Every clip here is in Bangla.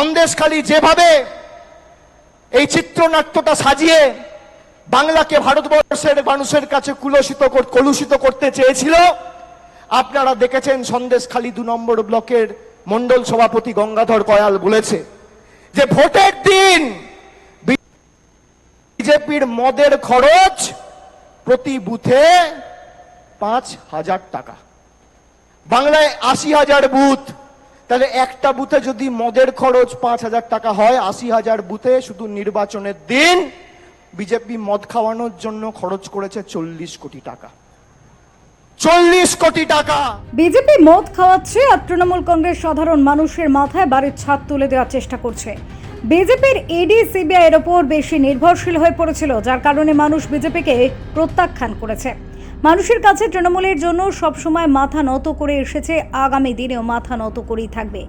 সন্দেশখালী যেভাবে এই চিত্রনাট্যটা সাজিয়ে বাংলাকে ভারতবর্ষের মানুষের কাছে কুলসিত কলুষিত করতে চেয়েছিল, আপনারা দেখেছেন সন্দেশখালী দু নম্বর ব্লকের মন্ডল সভাপতি গঙ্গাধর কয়াল বলেছে যে ভোটের দিন বিজেপির মদের খরচ প্রতি বুথে পাঁচ হাজার টাকা। বাংলায় আশি হাজার বুথ তাহলে একটা বুথে যদি মদের খরচ পাঁচ হাজার টাকা হয়, আশি হাজার বুথে শুধু নির্বাচনের দিন বিজেপি মদ খাওয়ানোর জন্য খরচ করেছে চল্লিশ কোটি টাকা। চল্লিশ কোটি টাকা! বিজেপি মদ খাওয়াচ্ছে আর তৃণমূল কংগ্রেস সাধারণ মানুষের মাথায় বাড়ির ছাদ তুলে দেওয়ার চেষ্টা করছে। বিজেপির ইডি, সিবিআই এর ওপর বেশি নির্ভরশীল হয়ে পড়েছিল, যার কারণে মানুষ বিজেপিকে প্রত্যাখ্যান করেছে। মানুষের কাছে তৃণমূলের জন্য সবসময় মাথা নত করে এসেছে আগামী দিনেও মাথা নত করেই থাকবে।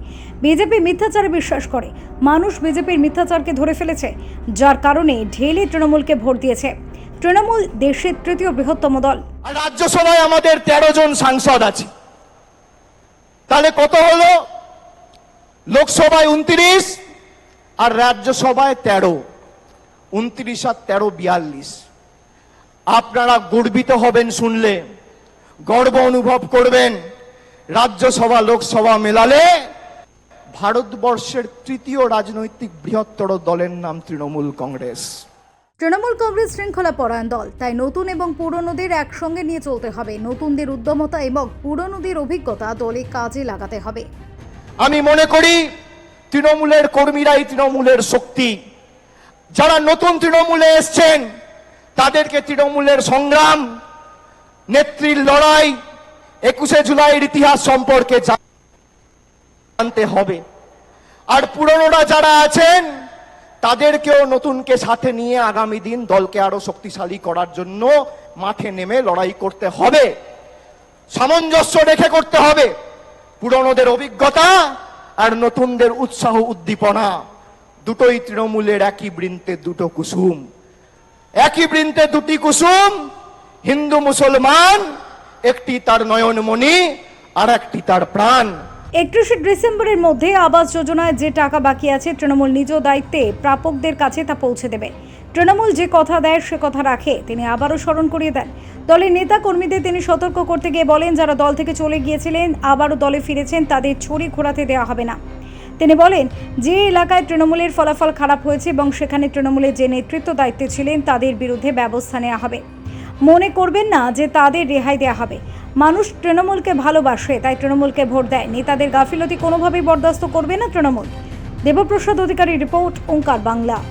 বিজেপি মিথ্যাচারে বিশ্বাস করে। মানুষ বিজেপির মিথ্যাচারকে ধরে ফেলেছে, যার কারণে ঢেলে তৃণমূলকে ভোট দিয়েছে। তৃণমূল দেশের তৃতীয় বৃহত্তম দল। রাজ্যসভায় আমাদের তেরো জন সাংসদ আছে। তাহলে কত হলো? লোকসভায় উনত্রিশ আর রাজ্যসভায় তেরো। উনত্রিশ আর তেরো বিয়াল্লিশ। আপনারা গর্বিত হবেন শুনলে গর্ব অনুভব করবেন। রাজ্যসভা লোকসভা মেলালে ভারতবর্ষের তৃতীয় রাজনৈতিক বৃহত্তর দলের নাম তৃণমূল কংগ্রেস। তৃণমূল কংগ্রেস শৃঙ্খলা পরায়ণ দল তাই নতুন এবং পুরনোদের একসঙ্গে নিয়ে চলতে হবে। নতুনদের উদ্যমতা এবং পুরনোদের অভিজ্ঞতা দলে কাজে লাগাতে হবে। আমি মনে করি তৃণমূলের কর্মীরাই তৃণমূলের শক্তি। যারা নতুন তৃণমূলে এসছেন তাদেরকে তৃণমূলের সংগ্রাম, নেত্রীর লড়াই, একুশে জুলাইয়ের ইতিহাস সম্পর্কে জানতে হবে। আর পুরনোরা যারা আছেন, তাদেরকেও নতুনকে সাথে নিয়ে আগামী দিন দলকে আরও শক্তিশালী করার জন্য মাঠে নেমে লড়াই করতে হবে। সামঞ্জস্য রেখে করতে হবে। পুরনোদের অভিজ্ঞতা আর নতুনদের উৎসাহ উদ্দীপনা, দুটোই তৃণমূলের একই বৃন্তে দুটো কুসুম। একই বৃন্তে দুটি কুসুম, হিন্দু মুসলমান, একটি তার নয়নমণি আর একটি তার প্রাণ। একত্রিশে ডিসেম্বরের মধ্যে আবাস যোজনায় যে টাকা বাকি আছে, তৃণমূল নিজ দায়িত্বে প্রাপকদের কাছে তা পৌঁছে দেবে। তৃণমূল যে কথা দেয়, সে কথা রাখে। তিনি আবারও স্মরণ করিয়ে দেন। দলের নেতা কর্মীদের তিনি সতর্ক করতে গিয়ে বলেন, যারা দল থেকে চলে গিয়েছিলেন, আবারও দলে ফিরেছেন, তাদের ছড়ি ঘোরাতে দেওয়া হবে না। তিনি বলেন, যে এলাকায় তৃণমূলের ফলাফল খারাপ হয়েছে এবং সেখানে তৃণমূলের যে নেতৃত্ব দায়িত্বে ছিলেন, তাদের বিরুদ্ধে ব্যবস্থা নেওয়া হবে। মনে করবেন না যে তাদের রেহাই দেওয়া হবে। মানুষ তৃণমূলকে ভালোবাসে, তাই তৃণমূলকে ভোট দেয়। নেতাদের গাফিলতি কোনোভাবেই বরদাস্ত করবে না তৃণমূল। দেবপ্রসাদ অধিকারী রিপোর্ট, ওঙ্কার বাংলা।